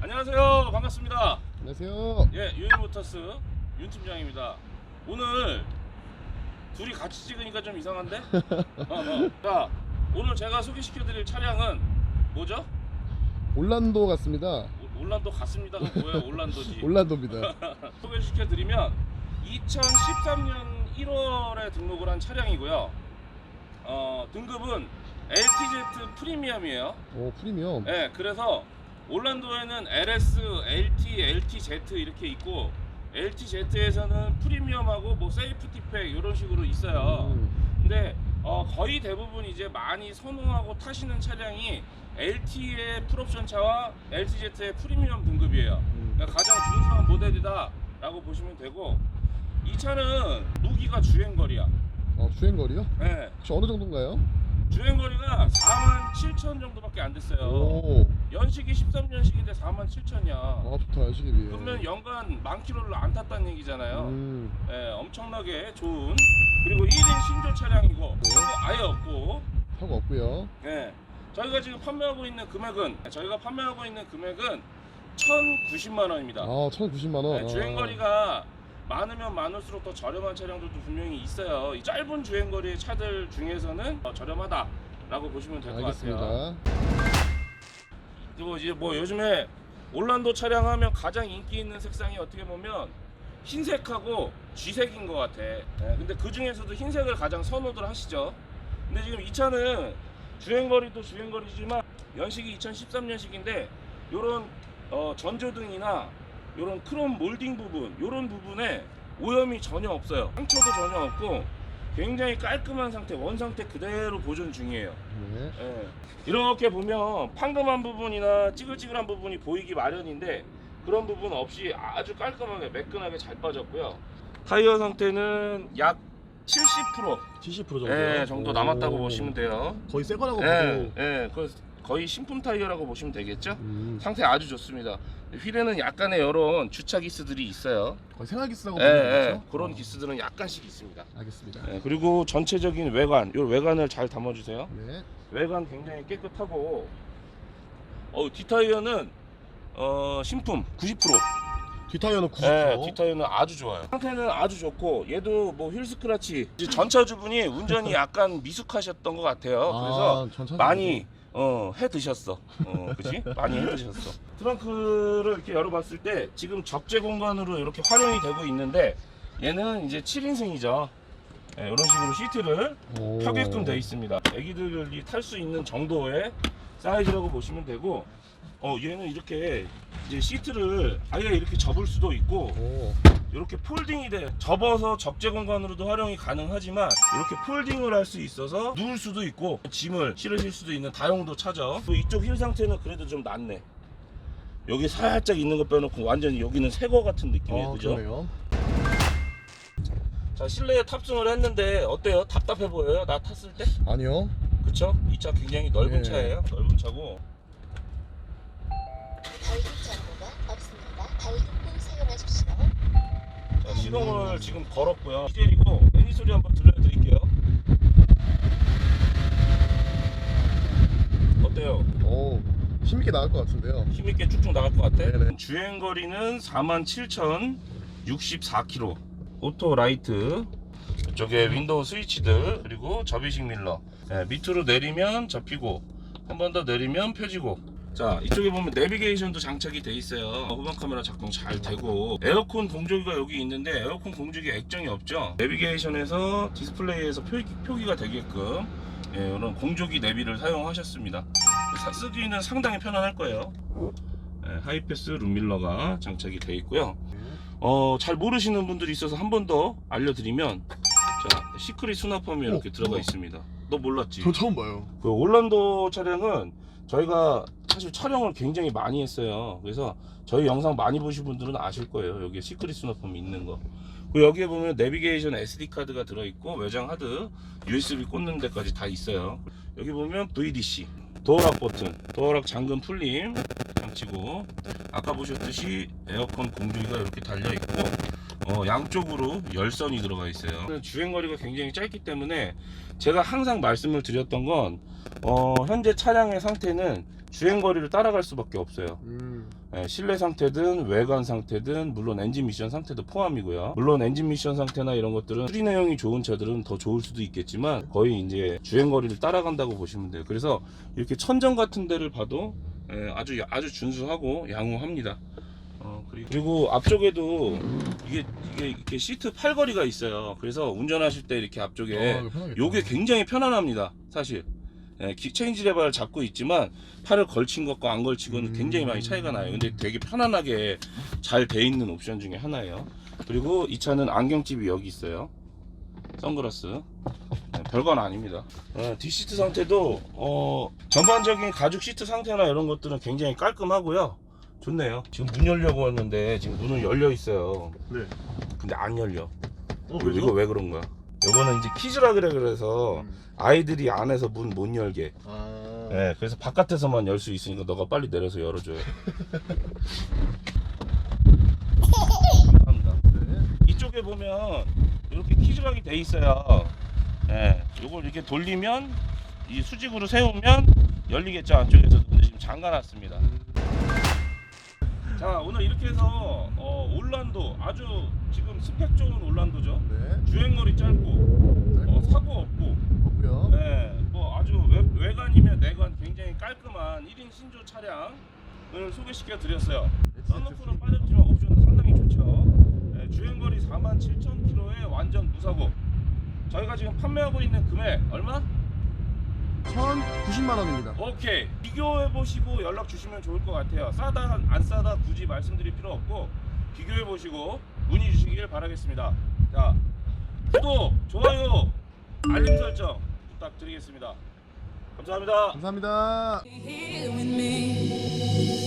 안녕하세요. 반갑습니다. 안녕하세요. 예, 유니모터스 윤 팀장입니다. 오늘 둘이 같이 찍으니까 좀 이상한데? 어, 어. 자, 오늘 제가 소개시켜드릴 차량은 뭐죠? 올란도 같습니다. 오- 올란도 갔습니다가 뭐예요? 올란도지. 올란도입니다. 소개시켜드리면 2013년 1월에 등록을 한 차량이고요. 어, 등급은 LTZ 프리미엄이에요. 오 프리미엄. 네, 그래서 올란도에는 LS, LT, LTZ 이렇게 있고 LTZ에서는 프리미엄하고 뭐 세이프티팩 이런 식으로 있어요. 음, 근데 어, 거의 대부분 이제 많이 선호하고 타시는 차량이 LT의 풀옵션 차와 LTZ의 프리미엄 등급이에요. 음. 그러니까 가장 준수한 모델이다라고 보시면 되고 이 차는 무기가 주행거리야. 어, 주행거리요? 네, 혹시 어느 정도인가요? 주행 거리가 4만 7천 정도밖에 안 됐어요. 오, 연식이 13년식인데 4만 7천이야. 아 좋다 비해. 그러면 연간 만 킬로를 안 탔다는 얘기잖아요. 음, 예, 엄청나게 좋은 그리고 1인 신조 차량이고 네. 사고 아예 없고 사고 없고요. 예, 저희가 지금 판매하고 있는 금액은 저희가 판매하고 있는 금액은 1,090만 원입니다. 아 1,090만 원. 예, 주행 거리가 많으면 많을수록 더 저렴한 차량들도 분명히 있어요. 이 짧은 주행 거리의 차들 중에서는 더 저렴하다라고 보시면 될 아, 것 같아요. 알겠습니다. 그리고 이제 뭐 요즘에 올란도 차량 하면 가장 인기 있는 색상이 어떻게 보면 흰색하고 쥐색인 것 같아. 예, 근데 그 중에서도 흰색을 가장 선호들 하시죠. 근데 지금 이 차는 주행거리도 주행거리지만 연식이 2013년식인데 요런 어, 전조등이나 요런 크롬 몰딩 부분, 요런 부분에 오염이 전혀 없어요. 상처도 전혀 없고 굉장히 깔끔한 상태, 원 상태 그대로 보존 중이에요. 네. 예. 이렇게 보면 황금한 부분이나 찌글찌글한 부분이 보이기 마련인데 그런 부분 없이 아주 깔끔하게 매끈하게 잘 빠졌고요. 타이어 상태는 약 70% 70% 정도. 예, 정도 남았다고 오. 보시면 돼요. 거의 새 거라고 예, 봐도. 예, 그 거의 신품 타이어라고 보시면 되겠죠. 음, 상태 아주 좋습니다. 휠에는 약간의 이런 주차 기스들이 있어요. 거의 생활 기스라고 예, 보면 예, 되죠. 그런 어, 기스들은 약간씩 있습니다. 알겠습니다. 예, 그리고 전체적인 외관, 이 외관을 잘 담아주세요. 네. 외관 굉장히 깨끗하고 어, 뒷타이어는 어, 신품 90%. 뒷타이어는 90%. 네, 뒷타이어는 아주 좋아요. 상태는 아주 좋고 얘도 뭐 휠 스크래치 이제 전차주분이 운전이 약간 미숙하셨던 것 같아요. 그래서 아, 많이 어, 해 드셨어. 어, 그지? 많이 해 드셨어. 트렁크를 이렇게 열어봤을 때 지금 적재 공간으로 이렇게 활용이 되고 있는데 얘는 이제 7인승이죠. 이런 식으로 시트를 오. 펴게끔 되어 있습니다. 애기들이 탈 수 있는 정도의 사이즈라고 보시면 되고, 어 얘는 이렇게 이제 시트를 아예 이렇게 접을 수도 있고, 오, 이렇게 폴딩이 돼 접어서 적재 공간으로도 활용이 가능하지만 이렇게 폴딩을 할 수 있어서 누울 수도 있고 짐을 실으실 수도 있는 다용도 차죠. 또 이쪽 휠 상태는 그래도 좀 낫네. 여기 살짝 있는 거 빼놓고 완전히 여기는 새거 같은 느낌이에요, 아, 그죠? 그러네요. 자 실내에 탑승을 했는데 어때요? 답답해 보여요? 나 탔을 때? 아니요. 그쵸? 이 차 굉장히 넓은 예. 차예요. 넓은 차고. 발등 정보가 없습니다. 자, 시동을 지금 걸었고요. 시리고 애니 소리 한번 들려드릴게요. 어때요? 오, 힘있게 나갈 것 같은데요. 힘있게 쭉쭉 나갈 것 같아? 네네. 주행 거리는 47,064km. 오토 라이트. 이쪽에 윈도우 스위치들 그리고 접이식 밀러. 예, 밑으로 내리면 접히고 한 번 더 내리면 펴지고. 자 이쪽에 보면 내비게이션도 장착이 돼 있어요. 후방 카메라 작동 잘 되고. 에어컨 공조기가 여기 있는데 에어컨 공조기 액정이 없죠? 내비게이션에서 디스플레이에서 표기, 표기가 되게끔 예, 이런 공조기 내비를 사용하셨습니다. 사- 쓰기는 상당히 편안할 거예요. 예, 하이패스 룸밀러가 장착이 돼 있고요. 어, 잘 모르시는 분들이 있어서 한 번 더 알려드리면 자 시크릿 수납함이 이렇게 어, 들어가 어. 있습니다. 너 몰랐지? 저 처음 봐요. 그 올란도 차량은 저희가 사실 촬영을 굉장히 많이 했어요. 그래서 저희 영상 많이 보신 분들은 아실 거예요. 여기 시크릿 수납함이 있는 거. 그리고 여기에 보면 내비게이션 SD 카드가 들어있고 외장 하드, USB 꽂는 데까지 다 있어요. 여기 보면 VDC, 도어락 버튼, 도어락 잠금 풀림 장치고 아까 보셨듯이 에어컨 공조기가 이렇게 달려 있고 어, 양쪽으로 열선이 들어가 있어요. 주행 거리가 굉장히 짧기 때문에 제가 항상 말씀을 드렸던 건 어, 현재 차량의 상태는 주행 거리를 따라갈 수밖에 없어요. 음. 예, 실내 상태든 외관 상태든 물론 엔진 미션 상태도 포함이고요. 물론 엔진 미션 상태나 이런 것들은 수리 내용이 좋은 차들은 더 좋을 수도 있겠지만 거의 이제 주행 거리를 따라간다고 보시면 돼요. 그래서 이렇게 천정 같은 데를 봐도 예, 아주 아주 준수하고 양호합니다. 어, 그리고, 앞쪽에도 이게 이게 이렇게 시트 팔걸이가 있어요. 그래서 운전하실 때 이렇게 앞쪽에 아, 편하겠다. 요게 굉장히 편안합니다. 사실. 예, 기- 체인지 레버를 잡고 있지만 팔을 걸친 것과 안 걸친 거는 굉장히 많이 차이가 나요. 근데 되게 편안하게 잘 돼 있는 옵션 중에 하나예요. 그리고 이 차는 안경집이 여기 있어요. 선글라스. 네, 별건 아닙니다. 어, 뒷시트 상태도 어, 전반적인 가죽 시트 상태나 이런 것들은 굉장히 깔끔하고요. 좋네요. 지금 문 열려고 했는데 지금 문은 열려 있어요. 네. 근데 안 열려. 어, 이거, 이거 왜 그런 거야? 이거는 이제 키즈라 그래 그래서 음. 아이들이 안에서 문 못 열게. 아. 네, 그래서 바깥에서만 열 수 있으니까 너가 빨리 내려서 열어줘요. 감사합니다. 네. 이쪽에 보면 이렇게 키즈락이 돼 있어요. 네, 이걸 이렇게 돌리면 이 수직으로 세우면 열리겠죠 안쪽에서 근데 지금 잠가놨습니다. 자 오늘 이렇게 해서 어, 올란도 아주 지금 스펙 좋은 올란도죠. 네. 주행거리 짧고 어, 사고 없고 없고요. 네, 뭐 아주 외, 관이며 내관 굉장히 깔끔한 1인 신조 차량을 소개시켜 드렸어요. 썬루프는 빠졌지만 옵션은 상당히 좋죠. 네, 주행거리 47,000km에 완전 무사고. 저희가 지금 판매하고 있는 금액 얼마? 1,090만 원입니다. 오케이. 비교해 보시고 연락 주시면 좋을 것 같아요. 싸다 안 싸다 굳이 말씀드릴 필요 없고 비교해 보시고 문의 주시길 바라겠습니다. 자, 구독, 좋아요, 알림 설정 부탁드리겠습니다. 감사합니다. 감사합니다. here with me.